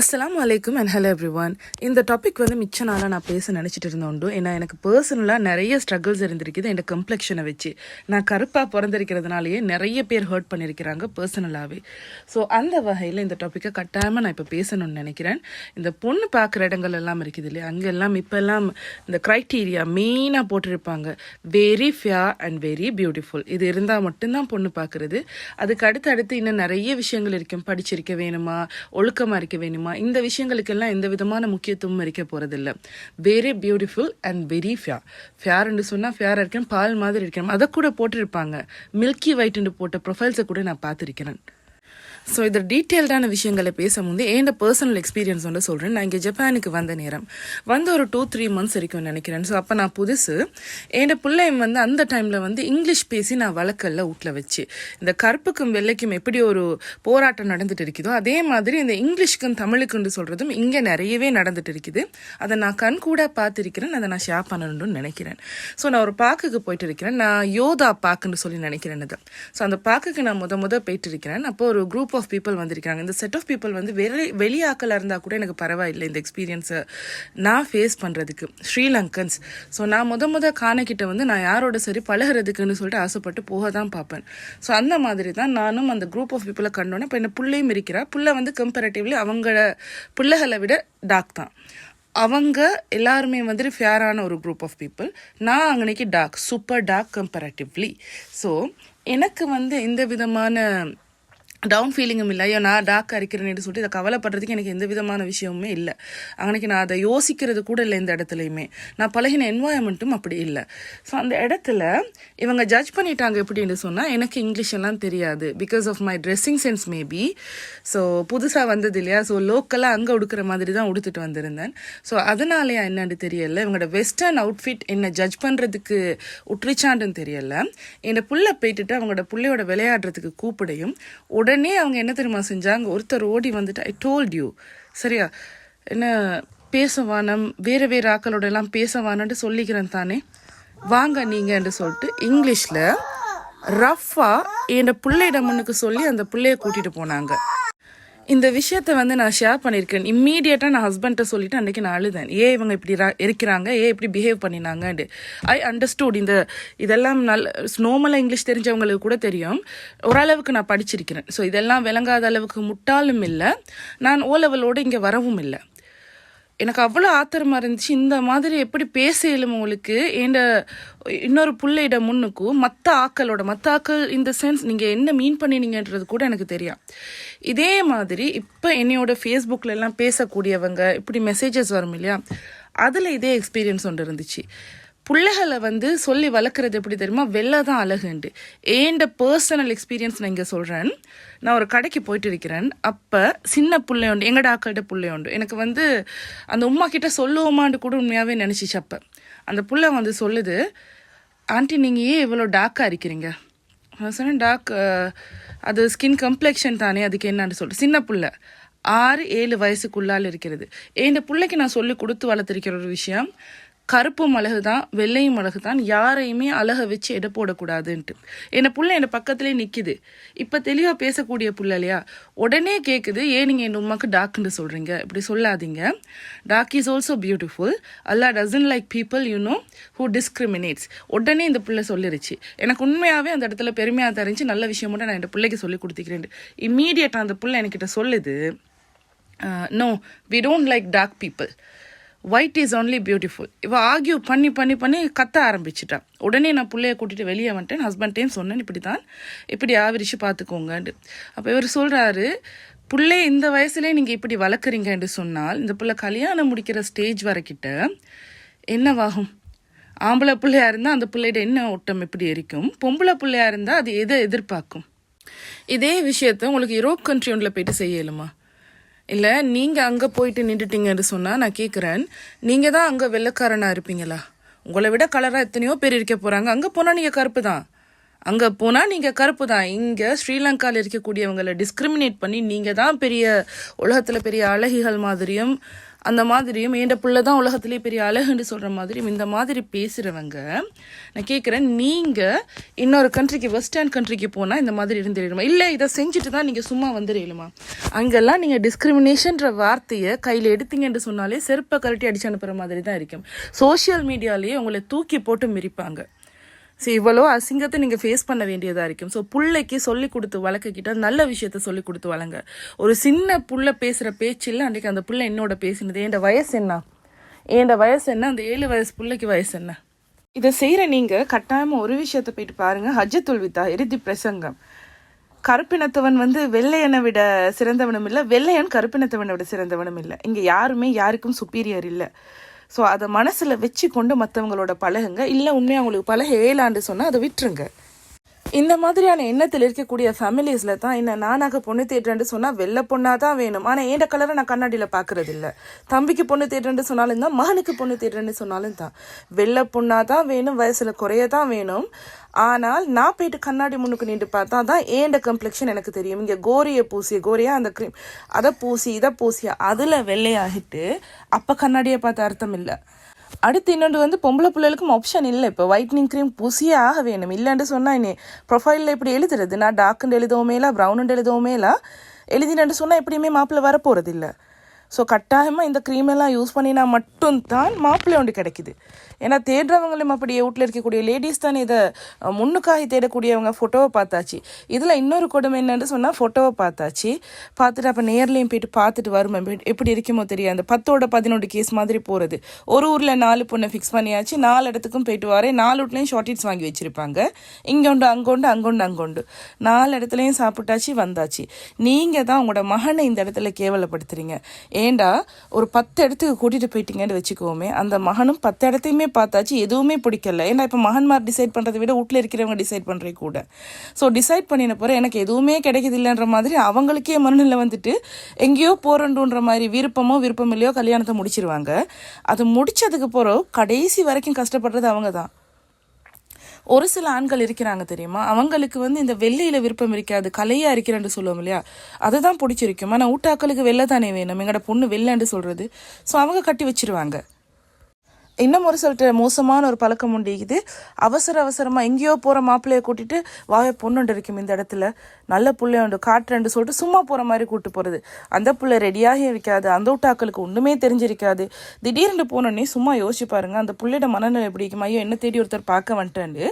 அஸ்லாம் வலைக்கும் and hello everyone இந்த டாபிக் வந்து மிச்ச நாளாக நான் பேச நினச்சிட்டு இருந்தோண்டு ஏன்னா எனக்கு பர்சனலாக நிறைய ஸ்ட்ரகிள்ஸ் இருந்திருக்குது. என் கம்ப்ளெக்ஷனை வச்சு. நான் கருப்பாக பிறந்திருக்கிறதுனாலேயே நிறைய பேர் ஹர்ட் பண்ணியிருக்கிறாங்க பர்சனலாகவே ஸோ அந்த வகையில் இந்த டாப்பிக்கை கட்டாயமாக நான் இப்போ பேசணும்னு நினைக்கிறேன். இந்த பொண்ணு பார்க்குற இடங்கள் எல்லாம் இருக்குது இல்லையா? அங்கெல்லாம் இப்போல்லாம் இந்த க்ரைட்டீரியா மெயினாக போட்டிருப்பாங்க. Very fair and very beautiful இது இருந்தால் மட்டும்தான் பொண்ணு பார்க்குறது. அதுக்கு அடுத்து அடுத்து இன்னும் நிறைய விஷயங்கள் இருக்கும். படிச்சிருக்க வேணுமா? ஒழுக்கமாக இருக்க வேணுமா? இந்த விஷயங்களுக்கெல்லாம் எந்த விதமான முக்கியத்துவம் இருக்க போகிறதில்ல very beautiful and very fair ஃபேர்ன்னு சொன்னால் ஃபேராக இருக்கேன் பால் மாதிரி இருக்கணும். அதை கூட போட்டிருப்பாங்க. மில்கி ஒயிட்னு போட்ட ப்ரொஃபைல்ஸை கூட நான் பார்த்துருக்கிறேன். ஸோ இது டீட்டெயில்டான விஷயங்களை பேச முந்தைய பர்சனல் எக்ஸ்பீரியன்ஸ் வந்து சொல்கிறேன் நான் இங்கே ஜப்பானுக்கு வந்த நேரம். வந்து ஒரு டூ த்ரீ மந்த்ஸ் வரைக்கும் நினைக்கிறேன். ஸோ அப்போ நான் புதுசு. என் பிள்ளையும் வந்து அந்த டைமில் வந்து இங்கிலீஷ் பேசி நான் வழக்கல்ல வீட்டில் வச்சு. இந்த கருப்புக்கும் வெள்ளைக்கும் எப்படி ஒரு போராட்டம் நடந்துட்டு இருக்குதோ அதே மாதிரி இந்த இங்கிலீஷ்க்கும் தமிழுக்குன்னு சொல்கிறதும் இங்கே நிறையவே நடந்துட்டு இருக்குது. அதை நான் கண் கூட பார்த்துருக்கிறேன். அதை நான் ஷேர் பண்ணணும்னு நினைக்கிறேன். ஸோ நான் ஒரு பார்க்குக்கு போயிட்டு இருக்கிறேன். நான் யோதா பார்க்குன்னு சொல்லி நினைக்கிறேன் அது ஸோ அந்த பார்க்குக்கு நான் முத முத போயிட்டு இருக்கிறேன். அப்போ ஒரு குரூப் ஆஃப் பீப்புள் வந்திருக்காங்க இந்த செட் ஆஃப் பீப்புள் வந்து வெளி வெளியாக்கலாக இருந்தால் கூட எனக்கு பரவாயில்லை இந்த எக்ஸ்பீரியன்ஸை நான் ஃபேஸ் பண்ணுறதுக்கு ஸ்ரீலங்கன்ஸ். ஸோ நான் முத முத காணக்கிட்ட வந்து நான் யாரோட சரி பழகிறதுக்குன்னு சொல்லிட்டு ஆசைப்பட்டு போக தான் பார்ப்பேன். ஸோ அந்த மாதிரி தான் நானும் அந்த குரூப் ஆஃப் பீப்புளை கண்டோன்னே இப்போ என்ன பிள்ளையும் இருக்கிறா. புள்ள வந்து கம்பேரட்டிவ்லி அவங்கள பிள்ளைகளை விட டாக் தான். அவங்க எல்லாருமே வந்துட்டு ஃபேரான ஒரு குரூப் ஆஃப் பீப்புள் நான் அங்கனைக்கு dark super dark comparatively so எனக்கு வந்து இந்த விதமான டவுன் ஃபீலிங்கும் இல்லை. ஐயோ நான் டாக் அரிக்கிறேன்னு சொல்லிட்டு இதை கவலைப்படுறதுக்கு எனக்கு எந்த விதமான விஷயமுமே இல்லை. அன்னைக்கு நான் அதை யோசிக்கிறது கூட இல்லை இந்த இடத்துலையுமே. நான் பழகின என்வாயன்மெண்ட்டும் அப்படி இல்லை. ஸோ அந்த இடத்துல இவங்க ஜட்ஜ் பண்ணிட்டாங்க எப்படின்னு சொன்னால் எனக்கு இங்கிலீஷ் எல்லாம் தெரியாது. Because of my dressing sense maybe so புதுசாக வந்தது இல்லையா? ஸோ லோக்கலாக அங்கே உடுக்கிற மாதிரி தான் உடுத்துட்டு வந்திருந்தேன். ஸோ அதனாலயா என்னன்னு தெரியல. இவங்களோட வெஸ்டர்ன் அவுட்ஃபிட் என்னை ஜட்ஜ் பண்ணுறதுக்கு உற்றிச்சாண்டுன்னு தெரியல. என்னை புள்ள போயிட்டுட்டு அவங்களோட பிள்ளையோட விளையாடுறதுக்கு கூப்பிடையும் உடனே உடனே அவங்க என்ன தெரியுமா செஞ்சாங்க? ஒருத்தர் ஓடி வந்துட்டு ஐ டோல்ட் யூ சரியா? என்ன பேசவானம் வேறு வேறு ஆக்களோட எல்லாம் பேசவானன்ட்டு சொல்லிக்கிறேன் தானே. வாங்க நீங்கன்னு சொல்லிட்டு இங்கிலீஷில் ரஃப்பாக என் பிள்ளையிடம் முன்னுக்கு சொல்லி அந்த பிள்ளைய கூட்டிகிட்டு போனாங்க. இந்த விஷயத்த வந்து நான் ஷேர் பண்ணியிருக்கேன். இம்மீடியட்டாக நான் ஹஸ்பண்ட்டை சொல்லிட்டு அன்றைக்கி நான் அழுதேன். ஏன் இவங்க இப்படி ரா- இருக்கிறாங்க? ஏன் இப்படி பிஹேவ் பண்ணினாங்கன்னு ஐ அண்டர்ஸ்டூட் இந்த இதெல்லாம் நல்ல நார்மலாக இங்கிலீஷ் தெரிஞ்சவங்களுக்கு கூட தெரியும். ஓரளவுக்கு நான் படிச்சிருக்கிறேன். ஸோ இதெல்லாம் விளங்காத அளவுக்கு முட்டாளும் இல்லை. நான் ஓ லெவலோடு இங்கே வரவும் இல்லை. எனக்கு அவ்வளோ ஆத்திரமா இருந்துச்சு. இந்த மாதிரி எப்படி பேசலும் உங்களுக்கு? என் இன்னொரு புள்ளையிட முன்னுக்கும் மற்ற ஆக்களோட மற்ற ஆக்கள் இந்த சென்ஸ் நீங்கள் என்ன மீன் பண்ணினீங்கன்றது கூட எனக்கு தெரியும். இதே மாதிரி இப்போ என்னையோட ஃபேஸ்புக்கில் எல்லாம் பேசக்கூடியவங்க இப்படி மெசேஜஸ் வரும் இல்லையா? அதில் இதே எக்ஸ்பீரியன்ஸ் ஒன்று இருந்துச்சு. பிள்ளைகளை வந்து சொல்லி வளர்க்குறது எப்படி தெரியுமா? வெளில தான் அழகுண்டு. ஏண்ட பர்சனல் எக்ஸ்பீரியன்ஸ் நான் இங்கே சொல்கிறேன் நான் ஒரு கடைக்கு போயிட்டு இருக்கிறேன். அப்போ சின்ன பிள்ளை உண்டு எங்கட பிள்ளையுண்டு பிள்ளை உண்டு. எனக்கு வந்து அந்த உமா கிட்ட சொல்லுவோமான்னு கூட உண்மையாகவே நினச்சிச்சு அப்போ. அந்த புள்ளை வந்து சொல்லுது ஆண்டி நீங்கள் ஏன் இவ்வளோ டார்க்காக இருக்கிறீங்க? நான் சொன்னேன் டார்க் அது ஸ்கின் கம்ப்ளெக்ஷன் தானே அதுக்கு என்னான்னு சொல்லிட்டு. சின்ன பிள்ளை ஆறு ஏழு வயசுக்குள்ளால் இருக்கிறது. இந்த பிள்ளைக்கு நான் சொல்லி கொடுத்து வளர்த்துருக்கிற ஒரு விஷயம் கருப்பும் மிளகு தான் வெள்ளையும் மிளகு தான் யாரையுமே அழக வச்சு எடை போடக்கூடாதுன்ட்டு. என்னை புள்ள என் பக்கத்துலேயே நிற்கிது இப்போ தெளிவாக பேசக்கூடிய புள்ள இல்லையா? உடனே கேட்குது ஏன் நீங்கள் என் உமாக்கு டாக்குன்னு சொல்கிறீங்க இப்படி சொல்லாதீங்க. Dark is also beautiful Allah doesn't like people you know who discriminates உடனே இந்த பிள்ளை சொல்லிருச்சு. எனக்கு உண்மையாகவே அந்த இடத்துல பெருமையாக தெரிஞ்சு நல்ல விஷயம் மட்டும் நான் என் பிள்ளைக்கு சொல்லி கொடுத்துக்கிறேன் இம்மீடியட்டாக அந்த பிள்ளை என்கிட்ட சொல்லுது no we don't like dark people white is only beautiful இவள் ஆர்கியூ பண்ணி பண்ணி பண்ணி கத்த ஆரம்பிச்சிட்டா. உடனே நான் பிள்ளைய கூட்டிகிட்டு வெளியே வந்துட்டேன். ஹஸ்பண்ட்டையும் சொன்னேன் இப்படி தான் இப்படி ஆவிரிச்சு பார்த்துக்கோங்கன்ட்டு. அப்போ இவர் சொல்கிறாரு புள்ளை இந்த வயசுலேயே நீங்கள் இப்படி வளர்க்குறீங்கன்னு சொன்னால் இந்த பிள்ளை கல்யாணம் முடிக்கிற ஸ்டேஜ் வரைக்கிட்ட என்னவாகும்? ஆம்பளை பிள்ளையா இருந்தால் அந்த பிள்ளையிட என்ன ஓட்டம் எப்படி இருக்கும் பொம்பளை பிள்ளையா இருந்தால் அது எதை எதிர்பார்க்கும்? இதே விஷயத்த உங்களுக்கு யூரோப் கண்ட்ரி ஒன்றில் போயிட்டு செய்யலுமா? இல்லை நீங்கள் அங்கே போயிட்டு நின்றுட்டீங்கன்னு சொன்னால் நான் கேட்குறேன் நீங்கள் தான் அங்கே வெள்ளைக்காரனாக இருப்பீங்களா? உங்களை விட கலராக எத்தனையோ பேர் இருக்க போகிறாங்க அங்கே போனால் நீங்கள் கருப்பு தான் அங்கே போனால் நீங்கள் கருப்பு தான் இங்கே ஸ்ரீலங்காவில் இருக்கக்கூடியவங்களை டிஸ்கிரிமினேட் பண்ணி நீங்கள் தான் பெரிய உலகத்தில் பெரிய அழகிகள் மாதிரியும் அந்த மாதிரியும் என் புள்ள தான் உலகத்திலே பெரிய அழகுன்னு சொல்கிற மாதிரியும் இந்த மாதிரி பேசுகிறவங்க நான் கேட்குறேன் நீங்கள் இன்னொரு கண்ட்ரிக்கு வெஸ்டர்ன் கண்ட்ரிக்கு போனால் இந்த மாதிரி இருந்துடணுமா இல்லை இதை செஞ்சுட்டு தான் நீங்கள் சும்மா வந்துடலுமா அங்கெல்லாம் நீங்கள் டிஸ்கிரிமினேஷன்ற வார்த்தையை கையில் எடுத்தீங்கன்னு சொன்னாலே செருப்பை கரட்டி அடிச்சு அனுப்புகிற மாதிரி தான் இருக்கும். சோஷியல் மீடியாலேயே உங்களை தூக்கி போட்டு மிரிப்பாங்க ஸோ இவ்வளோ அசிங்கத்தை நீங்கள் ஃபேஸ் பண்ண வேண்டியதாக இருக்கும். ஸோ பிள்ளைக்கு சொல்லி கொடுத்து வளர்க்கக்கிட்ட நல்ல விஷயத்த சொல்லி கொடுத்து வளங்க ஒரு சின்ன புள்ள பேசுகிற பேச்சில் அன்றைக்கி அந்த புள்ள என்னோட பேசினது. என் வயசு என்ன? என் வயசு என்ன? அந்த ஏழு வயசு பிள்ளைக்கு வயசு என்ன? இதை செய்கிற நீங்கள் கட்டாயமாக ஒரு விஷயத்தை போயிட்டு பாருங்கள் ஹஜ்ஜத்துல் வித்தா இறுதி பிரசங்கம். கருப்பினத்தவன் வந்து வெள்ளையனை விட சிறந்தவனும் இல்லை வெள்ளையன் கருப்பினத்தவனை விட சிறந்தவனும் இல்லை. இங்கே யாருமே யாருக்கும் சுப்பீரியர் இல்லை. ஸோ அதை மனசில் வச்சு கொண்டு மற்றவங்களோட பழகுங்க. இல்லை உண்மையாக அவங்களுக்கு பழக ஏழாண்டு சொன்னால் அதை விட்டுருங்க. இந்த மாதிரியான எண்ணத்தில் இருக்கக்கூடிய ஃபேமிலிஸில் தான் என்ன நானாக பொண்ணு தேடுறேன்னு சொன்னால் வெள்ளை பொண்ணாக தான் வேணும். ஆனால் ஏண்ட கலரை நான் கண்ணாடியில் பார்க்குறது இல்லை தம்பிக்கு பொண்ணு தேடுறேன்னு சொன்னாலும் தான் மகனுக்கு பொண்ணு தேடுறேன்னு சொன்னாலும் தான். வெள்ளை பொண்ணாக தான் வேணும் வயசில் குறைய தான் வேணும். ஆனால் நான் போயிட்டு கண்ணாடி முன்னுக்கு நின்று பார்த்தா தான் ஏண்ட கம்ப்ளெக்ஷன் எனக்கு தெரியும். இங்கே கோரியை பூசி கோரியா அந்த க்ரீம் அதை பூசி இதை பூசி அதில் வெள்ளையாகிட்டு அப்போ கண்ணாடியை பார்த்த அர்த்தம் இல்லை. அடுத்து இன்னொன்று வந்து பொம்பளை பிள்ளைகளுக்கும் ஆப்ஷன் இல்லை. இப்போ ஒயிட்னிங் க்ரீம் பூசியே ஆக வேணும் இல்லைன்னு சொன்னால் இனி ப்ரொஃபைலில் இப்படி எழுதுறது? நான் டார்க்குண்டு எழுதவுமேலா ப்ரௌனுண்டு எழுதவுமேலா எழுதினு சொன்னால் எப்படியுமே மாப்பிள்ளை வரப்போகிறது இல்லை. ஸோ கட்டாயமாக இந்த க்ரீமெல்லாம் யூஸ் பண்ணினா மட்டும்தான் மாப்பிள்ளை ஒன்று கிடைக்குது. ஏன்னா தேடுறவங்களும் அப்படி வீட்டில் இருக்கக்கூடிய லேடிஸ் தானே இதை முன்னுக்காகி தேடக்கூடியவங்க ஃபோட்டோவை பார்த்தாச்சு. இதில் இன்னொரு கொடுமை என்னென்னு சொன்னால் ஃபோட்டோவை பார்த்தாச்சு. பார்த்துட்டு அப்போ நேர்லேயும் போயிட்டு பார்த்துட்டு வருமே எப்படி- இருக்குமோ தெரியாது. அந்த பத்தோட பதினொன்று கேஸ் மாதிரி போகிறது ஒரு ஊரில் நாலு பொண்ணை ஃபிக்ஸ் பண்ணியாச்சு. நாலு இடத்துக்கும் போயிட்டு வரேன் நாலு வீட்லேயும் ஷார்ட்டிட்ஸ் வாங்கி வச்சுருப்பாங்க. இங்கே உண்டு அங்கொண்டு அங்கொண்டு அங்கொண்டு நாலு இடத்துலையும் சாப்பிட்டாச்சு வந்தாச்சு. நீங்கள் தான் உங்களோட மகனை இந்த இடத்துல கேவலப்படுத்துறீங்க. ஏண்டா ஒரு பத்து இடத்துக்கு கூட்டிகிட்டு போயிட்டீங்கன்னு வச்சுக்கோமே அந்த மகனும் பத்து இடத்தையுமே பார்த்தாச்சு எதுவுமே பிடிக்கல. ஏன்னா இப்போ மகன்மார் டிசைட் பண்ணுறதை விட வீட்டில் இருக்கிறவங்க டிசைட் பண்ணுறே கூட. ஸோ டிசைட் பண்ணின பிறகு எனக்கு எதுவுமே கிடைக்குது இல்லைன்ற மாதிரி அவங்களுக்கே மனநிலை வந்துட்டு எங்கேயோ போகிறண்டுன்ற மாதிரி விருப்பமோ விருப்பம் இல்லையோ கல்யாணத்தை முடிச்சிருவாங்க. அது முடிச்சதுக்கு பிறகு கடைசி வரைக்கும் கஷ்டப்படுறது அவங்க தான். ஒரு சில ஆண்கள் இருக்கிறாங்க தெரியுமா? அவங்களுக்கு வந்து இந்த வெள்ளையில விருப்பம் இருக்காது கலையா இருக்கிறேன்னு சொல்லுவோம் இல்லையா? அதுதான் பிடிச்சிருக்கும். ஆனால் ஊட்டாக்களுக்கு வெள்ளை தானே வேணும். எங்களோட பொண்ணு வெள்ளைன்னு சொல்றது. ஸோ அவங்க கட்டி வச்சிருவாங்க. இன்னும் ஒரு சில மோசமான ஒரு பழக்கம் உண்டு. இது அவசர அவசரமாக எங்கேயோ போகிற மாப்பிள்ளையை கூட்டிட்டு வாய பொண்ணுண்டு இருக்கும் இந்த இடத்துல. நல்ல புள்ளைய உண்டு. காட்டுறேன்னு சொல்லிட்டு சும்மா போகிற மாதிரி கூப்பிட்டு போகிறது அந்த பிள்ளை ரெடியாக இருக்காது. அந்த விட்டாக்களுக்கு ஒன்றுமே தெரிஞ்சிருக்காது. திடீர்னு போனோடனே சும்மா யோசிச்சு பாருங்க அந்த பிள்ளையோட மனநிலை எப்படி இருக்கும்? ஐயோ என்ன தேடி ஒருத்தர் பார்க்க வந்துட்டேன்னு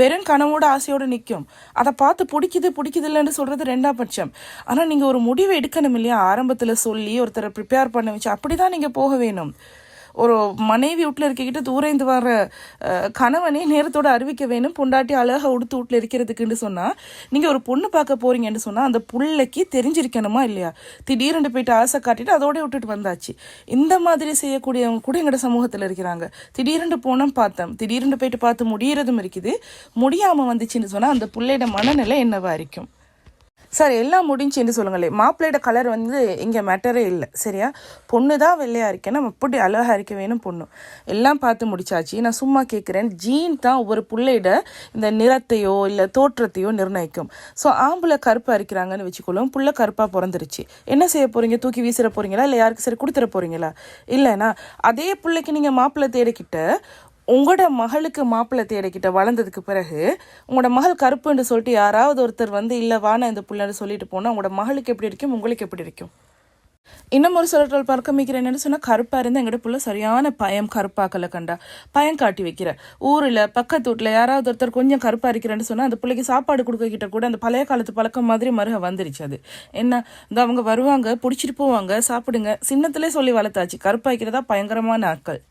பெரும் கனவோட ஆசையோடு நிற்கும் அதை பார்த்து பிடிக்குது பிடிக்குது இல்லைன்னு சொல்கிறது ரெண்டாம் பட்சம். ஆனால் நீங்கள் ஒரு முடிவு எடுக்கணும் இல்லையா? ஆரம்பத்தில் சொல்லி ஒருத்தரை ப்ரிப்பேர் பண்ண வச்சு அப்படி தான் நீங்கள் போக வேணும். ஒரு மனைவி வீட்டில் இருக்கிக்கிட்டு தூரந்து வர அஹ், கணவனே நேரத்தோட அறிவிக்க வேணும். பொண்டாட்டி அழகாக உடுத்து வீட்டில் இருக்கிறதுக்குன்னு சொன்னால் நீங்கள் ஒரு பொண்ணு பார்க்க போகிறீங்கன்னு சொன்னால் அந்த புள்ளைக்கு தெரிஞ்சிருக்கணுமா இல்லையா? திடீர்னு போயிட்டு ஆசை காட்டிட்டு அதோட விட்டுட்டு வந்தாச்சு. இந்த மாதிரி செய்யக்கூடியவங்க கூட எங்களோட சமூகத்தில் இருக்கிறாங்க. திடீர்னு போனோம் பார்த்தோம். திடீர்னு போயிட்டு பார்த்து முடியறதும் இருக்குது. முடியாமல் வந்துச்சுன்னு சொன்னால் அந்த புள்ளையோட மனநிலை என்னவா இருக்கும்? சார் எல்லாம் முடிஞ்சுன்னு சொல்லுங்களேன் மாப்பிள்ளையோட கலர் வந்து இங்கே மேட்டரே இல்லை. சரியா? பொண்ணு தான் வெள்ளையாக இருக்கேன் நம்ம எப்படி அழகா இருக்க வேணும் பொண்ணு? எல்லாம் பார்த்து முடிச்சாச்சு. நான் சும்மா கேட்குறேன் ஜீன் தான் ஒவ்வொரு பிள்ளையிட இந்த நிறத்தையோ இல்லை தோற்றத்தையோ நிர்ணயிக்கும். ஸோ ஆம்பளை கருப்பாக இருக்கிறாங்கன்னு வச்சுக்கொள்ளும். புள்ள கருப்பாக பிறந்துருச்சு. என்ன செய்ய போகிறீங்க தூக்கி வீசுற போகிறீங்களா இல்லை யாருக்கு சரி கொடுத்துட போகிறீங்களா இல்லைனா அதே பிள்ளைக்கு நீங்கள் மாப்பிள்ளை தேடிக்கிட்ட உங்களோட மகளுக்கு மாப்பிள்ளை தேடிக்கிட்ட வளர்ந்ததுக்கு பிறகு உங்களோட மகள் கருப்புன்னு சொல்லிட்டு யாராவது ஒருத்தர் வந்து இல்லை வான இந்த பிள்ளைன்னு சொல்லிட்டு போனால் உங்களோட மகளுக்கு எப்படி இருக்கும்? உங்களுக்கு எப்படி இருக்கும்? இன்னும் ஒரு சிலர்கள் பார்க்க மிக்கிறேன் என்னன்னு சொன்னால் கருப்பாக இருந்தால் எங்கட புள்ள சரியான பயம் கருப்பாக்கலை கண்டா. பயம் காட்டி வைக்கிற. ஊரில் பக்கத்து வீட்டில் யாராவது ஒருத்தர் கொஞ்சம் கருப்பாக இருக்கிறேன்னு சொன்னால் அந்த பிள்ளைக்கு சாப்பாடு கொடுக்க கிட்ட கூட அந்த பழைய காலத்து பழக்கம் மாதிரி மருக வந்துருச்சு அது. என்ன இந்த அவங்க வருவாங்க பிடிச்சிட்டு போவாங்க சாப்பிடுங்க. சின்னத்திலே சொல்லி வளர்த்தாச்சு. கருப்பாய்க்கிறதா பயங்கரமான ஆட்கள்.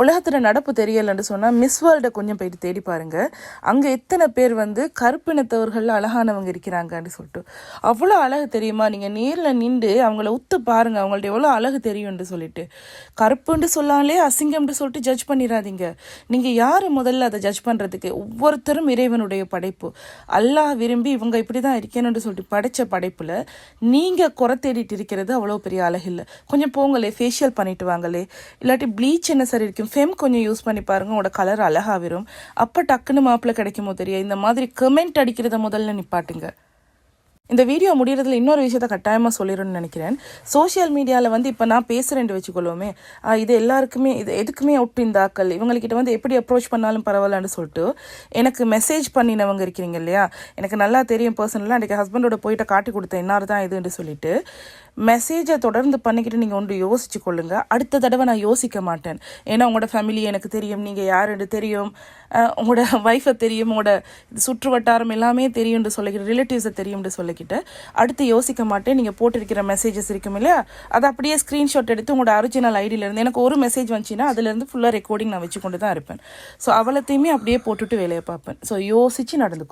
உலகத்துல நடப்பு தெரியலன்னு சொன்னா மிஸ் வேர்ல்டை கொஞ்சம் போயிட்டு தேடி பாருங்க. அங்க எத்தனை பேர் வந்து கருப்பினத்தவர்கள் அழகானவங்க இருக்கிறாங்கன்னு சொல்லிட்டு. அவ்வளோ அழகு தெரியுமா? நீங்க நேர்ல நின்று அவங்கள உத்து பாருங்க. அவங்கள்ட்ட எவ்வளோ அழகு தெரியும்னு சொல்லிட்டு. கருப்புன்னு சொல்லாலே அசிங்கம்னு சொல்லிட்டு ஜட்ஜ் பண்ணிடாதீங்க நீங்க யாரு முதல்ல அதை ஜட்ஜ் பண்றதுக்கு? ஒவ்வொருத்தரும் இறைவனுடைய படைப்பு. அல்லாஹ் விரும்பி இவங்க இப்படிதான் இருக்கணும்னு சொல்லிட்டு படைச்ச படைப்புல நீங்க குறை தேடிட்டு இருக்கிறது அவ்வளோ பெரிய அழகு இல்லை. கொஞ்சம் போங்களே ஃபேஷியல் பண்ணிட்டு வாங்களே. இல்லாட்டி ப்ளீச் என்ன சரி இருக்கும். ஃபெம் கொஞ்சம் யூஸ் பண்ணி பாருங்க. உங்களோட கலர் அழகா வரும் அப்போ டக்குன்னு மாப்பிள்ளை கிடைக்குமோ தெரியும் இந்த மாதிரி கமெண்ட் அடிக்கிறத முதல்ல நிப்பாட்டுங்க. இந்த வீடியோ முடிகிறதுல இன்னொரு விஷயத்த கட்டாயமாக சொல்லிடணும்னு நினைக்கிறேன். சோஷியல் மீடியாவில் வந்து இப்போ நான் பேசுகிறேன்னு வச்சுக்கொள்வோமே. இது எல்லாருக்குமே இது எதுக்குமே ஒட்டு இந்த ஆக்கள். வந்து எப்படி அப்ரோச் பண்ணாலும் பரவாயில்லன்னு சொல்லிட்டு எனக்கு மெசேஜ் பண்ணினவங்க இருக்கிறீங்க இல்லையா? எனக்கு நல்லா தெரியும் பர்சனலாக அன்றைக்கி ஹஸ்பண்டோட போயிட்டு காட்டி கொடுத்தேன் இன்னார் தான் இதுன்னு சொல்லிட்டு மெசேஜை தொடர்ந்து பண்ணிக்கிட்டு நீங்கள் ஒன்று யோசிச்சு கொள்ளுங்கள் அடுத்த தடவை நான் யோசிக்க மாட்டேன். ஏன்னா உங்களோட ஃபேமிலி எனக்கு தெரியும் நீங்கள் யாருன்னு தெரியும். உங்களோட ஒய்ஃபை தெரியும் உங்களோட சுற்று வட்டாரம் எல்லாமே தெரியும்னு சொல்லிக்கிட்டு ரிலேட்டிவ்ஸை தெரியும்னு சொல்லிக்கிட்டு அடுத்து யோசிக்க மாட்டேன். நீங்கள் போட்டிருக்கிற மெசேஜஸ் இருக்கும் இல்லையா? அதை அப்படியே ஸ்க்ரீன்ஷாட் எடுத்து உங்களோட ஒரிஜினல் ஐடியிலேருந்து எனக்கு ஒரு மெசேஜ் வந்துச்சுன்னா அதுலேருந்து ஃபுல்லாக ரெக்கார்டிங் நான் வச்சு கொண்டு தான் இருப்பேன். ஸோ அவளத்தையுமே அப்படியே போட்டுட்டு வேலையை பார்ப்பேன். ஸோ யோசித்து நடந்துக்கும்